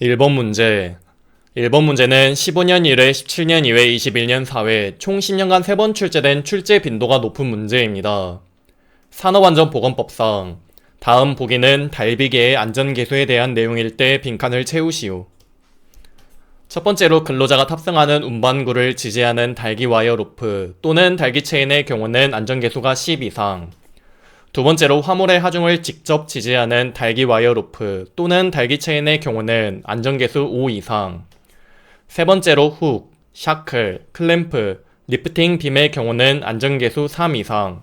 1번 문제. 1번 문제는 15년 1회, 17년 2회, 21년 4회 총 10년간 3번 출제된 출제 빈도가 높은 문제입니다. 산업안전보건법상 다음 보기는 달비계의 안전개수에 대한 내용일 때 빈칸을 채우시오. 첫 번째로 근로자가 탑승하는 운반구를 지지하는 달기 와이어 로프 또는 달기 체인의 경우는 안전개수가 10 이상. 두 번째로 화물의 하중을 직접 지지하는 달기 와이어 로프 또는 달기 체인의 경우는 안전개수 5 이상. 세 번째로 훅, 샤클, 클램프, 리프팅 빔의 경우는 안전개수 3 이상.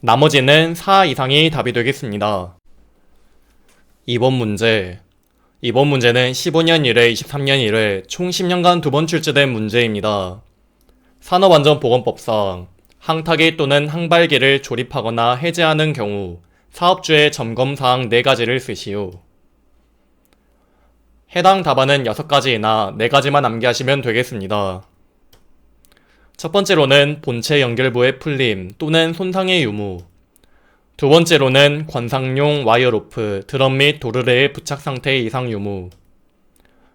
나머지는 4 이상이 답이 되겠습니다. 2번 문제. 이번 문제는 15년 1회, 23년 1회 총 10년간 두 번 출제된 문제입니다. 산업안전보건법상 항타기 또는 항발기를 조립하거나 해제하는 경우 사업주의 점검사항 4가지를 쓰시오. 해당 답안은 6가지이나 4가지만 암기하시면 되겠습니다. 첫 번째로는 본체 연결부의 풀림 또는 손상의 유무. 두 번째로는 관상용 와이어 로프, 드럼 및 도르래의 부착 상태의 이상 유무.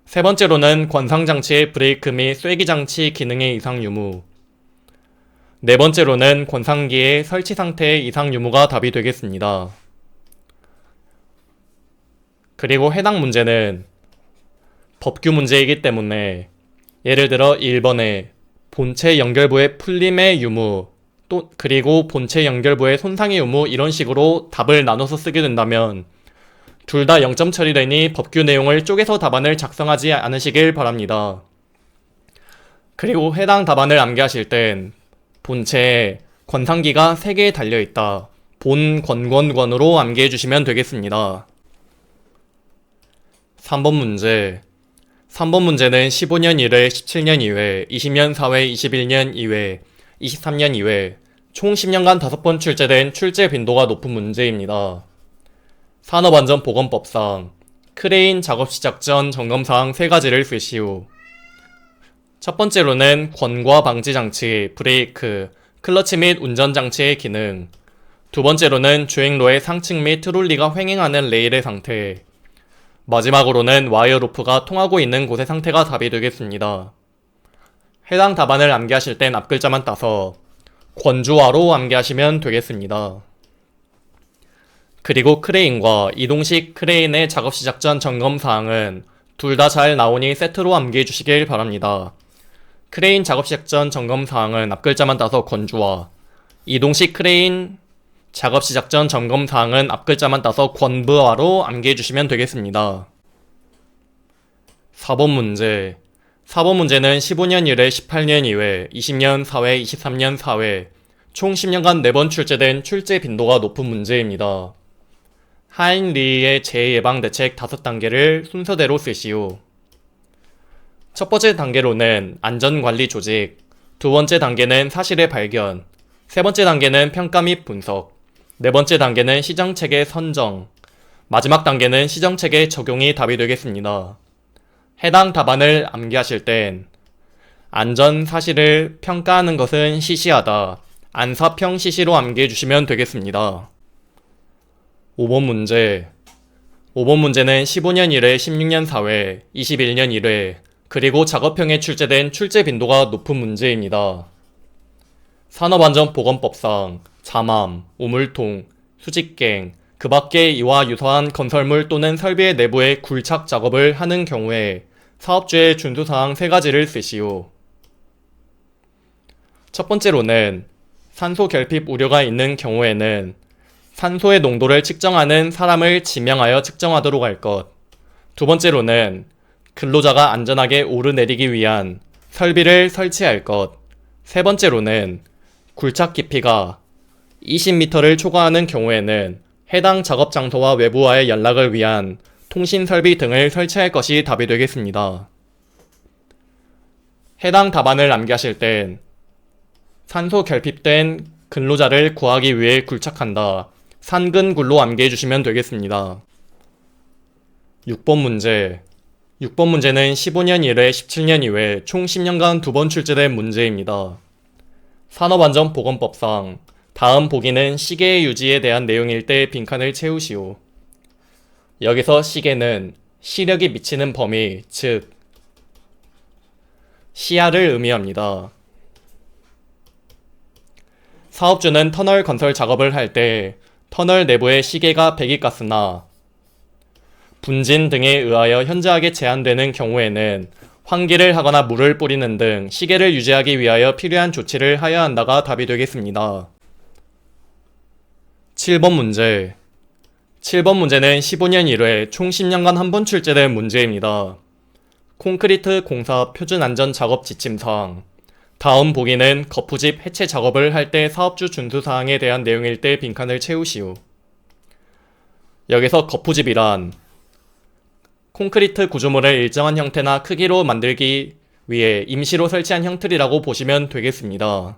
세 번째로는 관상장치의 브레이크 및 쐐기 장치 기능의 이상 유무. 네 번째로는 관상기의 설치 상태의 이상 유무가 답이 되겠습니다. 그리고 해당 문제는 법규 문제이기 때문에 예를 들어 1번에 본체 연결부의 풀림의 유무 또 그리고 본체 연결부의 손상의 유무 이런 식으로 답을 나눠서 쓰게 된다면 둘 다 0점 처리되니 법규 내용을 쪼개서 답안을 작성하지 않으시길 바랍니다. 그리고 해당 답안을 암기하실 땐 본체에 권상기가 3개 달려있다. 본 권권권으로 암기해 주시면 되겠습니다. 3번 문제 3번 문제는 15년 1회, 17년 2회, 20년 4회, 21년 2회, 23년 2회 총 10년간 5번 출제된 출제 빈도가 높은 문제입니다. 산업안전보건법상 크레인 작업 시작 전 점검사항 3가지를 쓰시오. 첫 번째로는 권과 방지 장치, 브레이크, 클러치 및 운전 장치의 기능. 두 번째로는 주행로의 상층 및 트롤리가 횡행하는 레일의 상태. 마지막으로는 와이어 로프가 통하고 있는 곳의 상태가 답이 되겠습니다. 해당 답안을 암기하실 땐 앞글자만 따서 권주화로 암기하시면 되겠습니다. 그리고 크레인과 이동식 크레인의 작업 시작 전 점검 사항은 둘 다 잘 나오니 세트로 암기해 주시길 바랍니다. 크레인 작업 시작 전 점검 사항은 앞글자만 따서 권주화, 이동식 크레인 작업 시작 전 점검 사항은 앞글자만 따서 권부화로 암기해 주시면 되겠습니다. 4번 문제 4번 문제는 15년 1회, 18년 2회, 20년 4회, 23년 4회 총 10년간 4번 출제된 출제 빈도가 높은 문제입니다. 하인 리의 재예방 대책 5단계를 순서대로 쓰시오. 첫 번째 단계로는 안전관리 조직, 두 번째 단계는 사실의 발견, 세 번째 단계는 평가 및 분석, 네 번째 단계는 시정 체계 선정, 마지막 단계는 시정 체계 적용이 답이 되겠습니다. 해당 답안을 암기하실 땐 안전 사실을 평가하는 것은 시시하다. 안사평 시시로 암기해 주시면 되겠습니다. 5번 문제 5번 문제는 15년 1회, 16년 4회, 21년 1회, 그리고 작업형에 출제된 출제 빈도가 높은 문제입니다. 산업안전보건법상 잠암, 우물통, 수직갱, 그 밖에 이와 유사한 건설물 또는 설비의 내부에 굴착 작업을 하는 경우에 사업주의 준수사항 3가지를 쓰시오. 첫 번째로는 산소 결핍 우려가 있는 경우에는 산소의 농도를 측정하는 사람을 지명하여 측정하도록 할 것. 두 번째로는 근로자가 안전하게 오르내리기 위한 설비를 설치할 것. 세 번째로는 굴착 깊이가 20m를 초과하는 경우에는 해당 작업 장소와 외부와의 연락을 위한 통신 설비 등을 설치할 것이 답이 되겠습니다. 해당 답안을 암기하실 땐 산소 결핍된 근로자를 구하기 위해 굴착한다. 산근굴로 암기해 주시면 되겠습니다. 6번 문제 6번 문제는 15년 1회, 17년 2회 총 10년간 두 번 출제된 문제입니다. 산업안전보건법상 다음 보기는 시계의 유지에 대한 내용일 때 빈칸을 채우시오. 여기서 시계는 시력이 미치는 범위, 즉 시야를 의미합니다. 사업주는 터널 건설 작업을 할 때 터널 내부의 시계가 배기가스나 분진 등에 의하여 현저하게 제한되는 경우에는 환기를 하거나 물을 뿌리는 등 시계를 유지하기 위하여 필요한 조치를 하여야 한다가 답이 되겠습니다. 7번 문제 7번 문제는 15년 1회 총 10년간 한 번 출제된 문제입니다. 콘크리트 공사 표준 안전 작업 지침사항 다음 보기는 거푸집 해체 작업을 할 때 사업주 준수 사항에 대한 내용일 때 빈칸을 채우시오. 여기서 거푸집이란 콘크리트 구조물을 일정한 형태나 크기로 만들기 위해 임시로 설치한 형틀이라고 보시면 되겠습니다.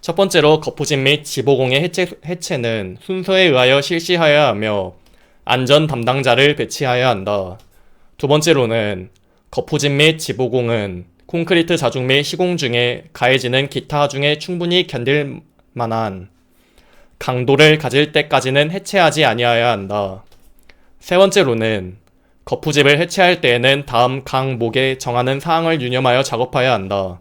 첫 번째로 거푸집 및 지보공의 해체, 해체는 순서에 의하여 실시하여야 하며 안전 담당자를 배치하여야 한다. 두 번째로는 거푸집 및 지보공은 콘크리트 자중 및 시공 중에 가해지는 기타 중에 충분히 견딜 만한 강도를 가질 때까지는 해체하지 아니하여야 한다. 세 번째로는 거푸집을 해체할 때에는 다음 강목에 정하는 사항을 유념하여 작업하여야 한다.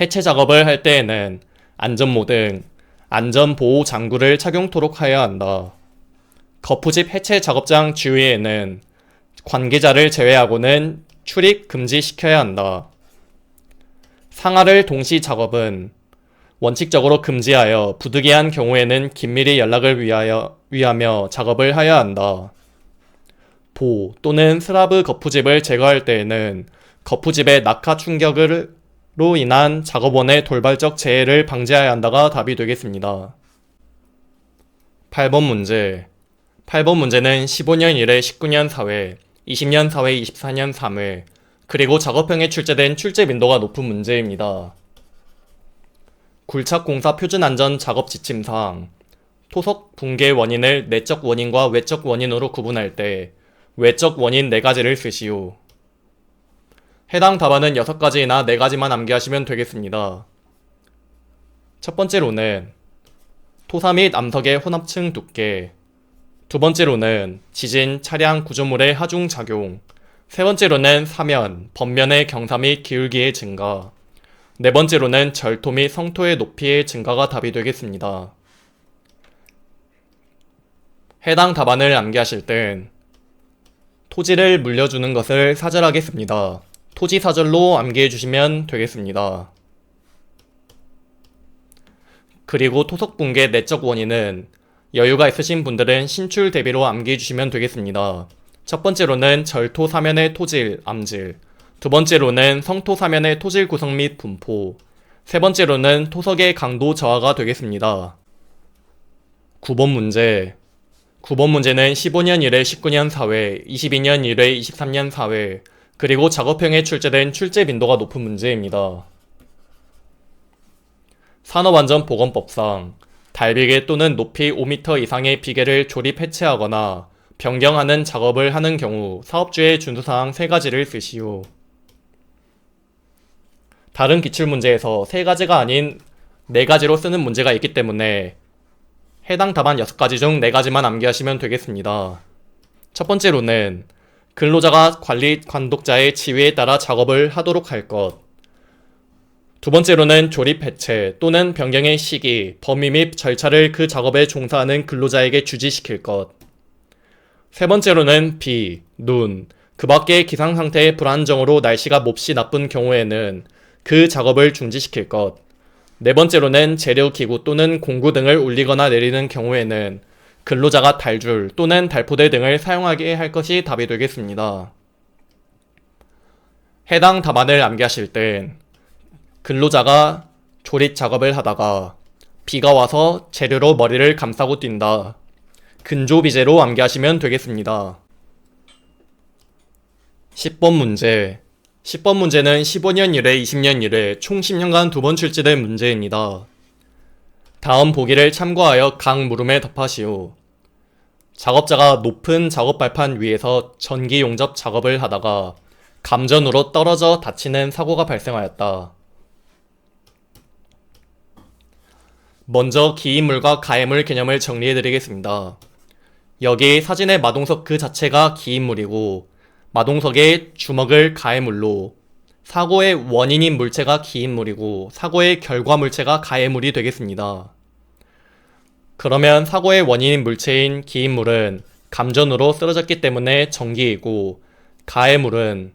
해체 작업을 할 때에는 안전모 등 안전보호 장구를 착용토록 하여야 한다. 거푸집 해체 작업장 주위에는 관계자를 제외하고는 출입 금지시켜야 한다. 상하를 동시 작업은 원칙적으로 금지하여 부득이한 경우에는 긴밀히 연락을 위하여, 위하며 작업을 하여야 한다. 보 또는 스라브 거푸집을 제거할 때에는 거푸집의 낙하 충격으로 인한 작업원의 돌발적 재해를 방지해야 한다가 답이 되겠습니다. 8번 문제 8번 문제는 15년 1회 19년 4회 20년 4회 24년 3회 그리고 작업형에 출제된 출제 빈도가 높은 문제입니다. 굴착공사 표준안전 작업 지침상 토석 붕괴 원인을 내적 원인과 외적 원인으로 구분할 때 외적 원인 4가지를 쓰시오. 해당 답안은 6가지나 4가지만 암기하시면 되겠습니다. 첫 번째로는 토사 및 암석의 혼합층 두께 두 번째로는 지진, 차량, 구조물의 하중 작용 세 번째로는 사면, 번면의 경사 및 기울기의 증가 네 번째로는 절토 및 성토의 높이의 증가가 답이 되겠습니다. 해당 답안을 암기하실 땐 토지를 물려주는 것을 사절하겠습니다. 토지 사절로 암기해 주시면 되겠습니다. 그리고 토속 붕괴 내적 원인은 여유가 있으신 분들은 신출 대비로 암기해 주시면 되겠습니다. 첫 번째로는 절토 사면의 토질, 암질. 두 번째로는 성토 사면의 토질 구성 및 분포. 세 번째로는 토석의 강도 저하가 되겠습니다. 9번 문제. 9번 문제는 15년 1회 19년 4회, 22년 1회 23년 4회, 그리고 작업형에 출제된 출제 빈도가 높은 문제입니다. 산업안전보건법상 달비계 또는 높이 5m 이상의 비계를 조립 해체하거나 변경하는 작업을 하는 경우 사업주의 준수사항 3가지를 쓰시오. 다른 기출 문제에서 3가지가 아닌 4가지로 쓰는 문제가 있기 때문에 해당 답안 6가지 중 4가지만 암기하시면 되겠습니다. 첫 번째로는 근로자가 관리 관독자의 지위에 따라 작업을 하도록 할 것. 두 번째로는 조립 해체 또는 변경의 시기, 범위 및 절차를 그 작업에 종사하는 근로자에게 주지시킬 것. 세 번째로는 비, 눈, 그 밖의 기상 상태의 불안정으로 날씨가 몹시 나쁜 경우에는 그 작업을 중지시킬 것. 네 번째로는 재료 기구 또는 공구 등을 올리거나 내리는 경우에는 근로자가 달줄 또는 달포대 등을 사용하게 할 것이 답이 되겠습니다. 해당 답안을 암기하실 땐 근로자가 조립 작업을 하다가 비가 와서 재료로 머리를 감싸고 뛴다. 근조 비제로 암기하시면 되겠습니다. 10번 문제 10번 문제는 15년 1회, 20년 1회 총 10년간 두 번 출제된 문제입니다. 다음 보기를 참고하여 각 물음에 답하시오. 작업자가 높은 작업 발판 위에서 전기 용접 작업을 하다가 감전으로 떨어져 다치는 사고가 발생하였다. 먼저 기인물과 가해물 개념을 정리해 드리겠습니다. 여기 사진의 마동석 그 자체가 기인물이고 마동석의 주먹을 가해물로 사고의 원인인 물체가 기인물이고 사고의 결과 물체가 가해물이 되겠습니다. 그러면 사고의 원인인 물체인 기인물은 감전으로 쓰러졌기 때문에 전기이고 가해물은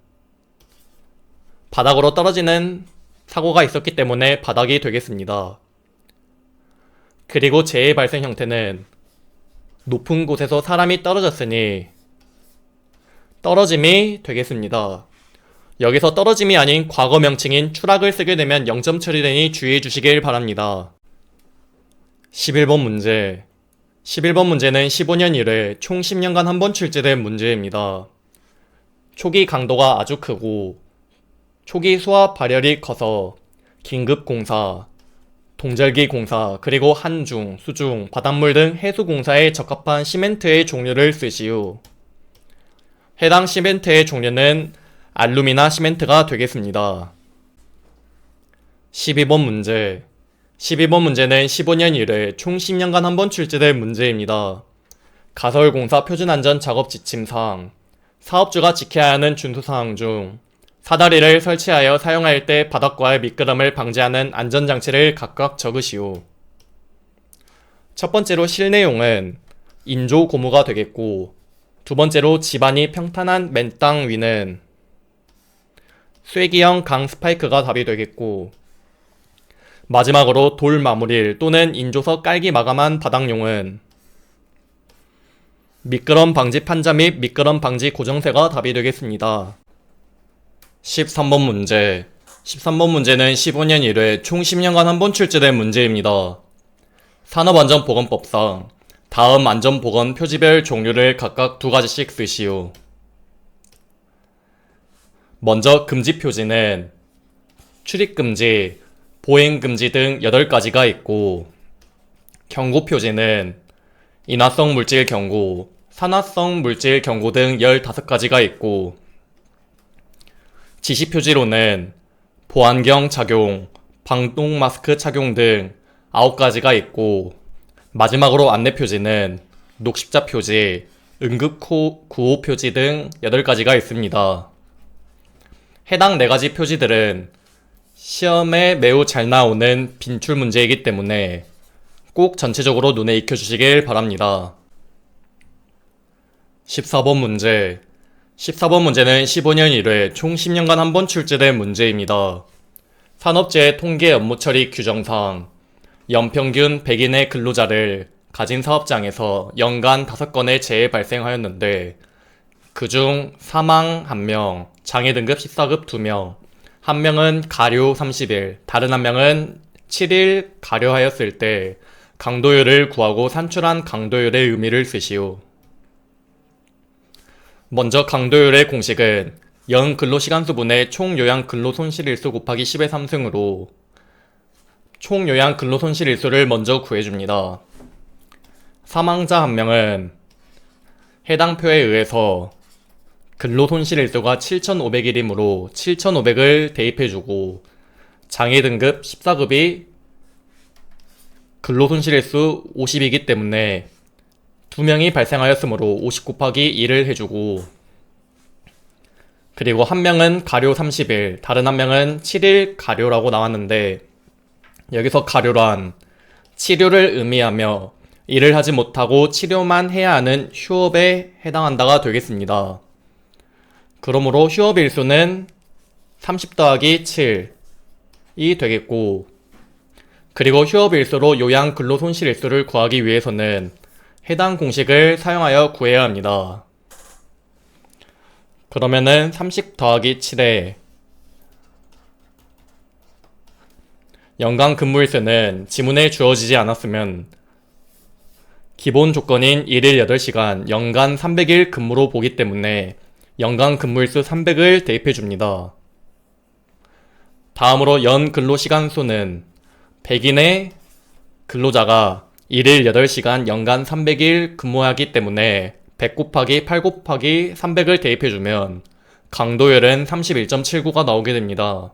바닥으로 떨어지는 사고가 있었기 때문에 바닥이 되겠습니다. 그리고 재해 발생 형태는 높은 곳에서 사람이 떨어졌으니 떨어짐이 되겠습니다. 여기서 떨어짐이 아닌 과거 명칭인 추락을 쓰게 되면 0점 처리되니 주의해 주시길 바랍니다. 11번 문제. 11번 문제는 15년 이래 총 10년간 한 번 출제된 문제입니다. 초기 강도가 아주 크고 초기 수압 발열이 커서 긴급 공사, 동절기 공사, 그리고 한중, 수중, 바닷물 등 해수 공사에 적합한 시멘트의 종류를 쓰시오. 해당 시멘트의 종류는 알루미나 시멘트가 되겠습니다. 12번 문제. 12번 문제는 15년 이래 총 10년간 한 번 출제된 문제입니다. 가설공사 표준안전 작업 지침사항, 사업주가 지켜야 하는 준수사항 중 사다리를 설치하여 사용할 때 바닥과의 미끄럼을 방지하는 안전장치를 각각 적으시오. 첫 번째로 실내용은 인조 고무가 되겠고, 두 번째로 집안이 평탄한 맨땅 위는 쐐기형 강 스파이크가 답이 되겠고, 마지막으로 돌 마무릴 또는 인조석 깔기 마감한 바닥용은 미끄럼 방지 판자 및 미끄럼 방지 고정쇠가 답이 되겠습니다. 13번 문제. 13번 문제는 15년 1회 총 10년간 한 번 출제된 문제입니다. 산업안전보건법상 다음 안전보건 표지별 종류를 각각 두 가지씩 쓰시오. 먼저 금지 표지는 출입금지, 보행금지 등 8가지가 있고 경고 표지는 인화성 물질 경고, 산화성 물질 경고 등 15가지가 있고 지시 표지로는 보안경 착용, 방독 마스크 착용 등 9가지가 있고 마지막으로 안내 표지는 녹십자 표지, 응급 구호 표지 등 8가지가 있습니다. 해당 4가지 표지들은 시험에 매우 잘 나오는 빈출 문제이기 때문에 꼭 전체적으로 눈에 익혀주시길 바랍니다. 14번 문제. 14번 문제는 15년 1회 총 10년간 한 번 출제된 문제입니다. 산업재해 통계 업무 처리 규정상 연평균 100인의 근로자를 가진 사업장에서 연간 5건의 재해 발생하였는데 그중 사망 1명, 장애 등급 14급 2명, 한 명은 가료 30일, 다른 한 명은 7일 가료하였을 때 강도율을 구하고 산출한 강도율의 의미를 쓰시오. 먼저 강도율의 공식은 연 근로시간 수분의 총 요양 근로 손실일수 곱하기 10의 3승으로 총 요양 근로 손실 일수를 먼저 구해줍니다. 사망자 한 명은 해당 표에 의해서 근로 손실 일수가 7,500일이므로 7,500을 대입해주고 장애 등급 14급이 근로 손실 일수 50이기 때문에 두 명이 발생하였으므로 50 곱하기 1을 해주고 그리고 한 명은 가료 30일, 다른 한 명은 7일 가료라고 나왔는데 여기서 가료란 치료를 의미하며 일을 하지 못하고 치료만 해야 하는 휴업에 해당한다가 되겠습니다. 그러므로 휴업 일수는 30 더하기 7이 되겠고 그리고 휴업 일수로 요양 근로 손실 일수를 구하기 위해서는 해당 공식을 사용하여 구해야 합니다. 그러면은 30 더하기 7에 연간 근무일수는 지문에 주어지지 않았으면 기본 조건인 1일 8시간 연간 300일 근무로 보기 때문에 연간 근무일수 300을 대입해 줍니다. 다음으로 연 근로시간 수는 100인의 근로자가 1일 8시간 연간 300일 근무하기 때문에 100 곱하기 8 곱하기 300을 대입해주면 강도율은 31.79가 나오게 됩니다.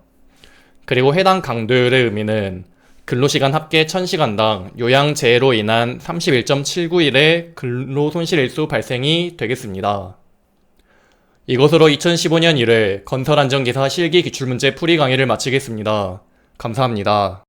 그리고 해당 강도율의 의미는 근로시간 합계 1000시간당 요양재해로 인한 31.791의 근로손실일수 발생이 되겠습니다. 이것으로 2015년 1회 건설안전기사 실기 기출문제 풀이 강의를 마치겠습니다. 감사합니다.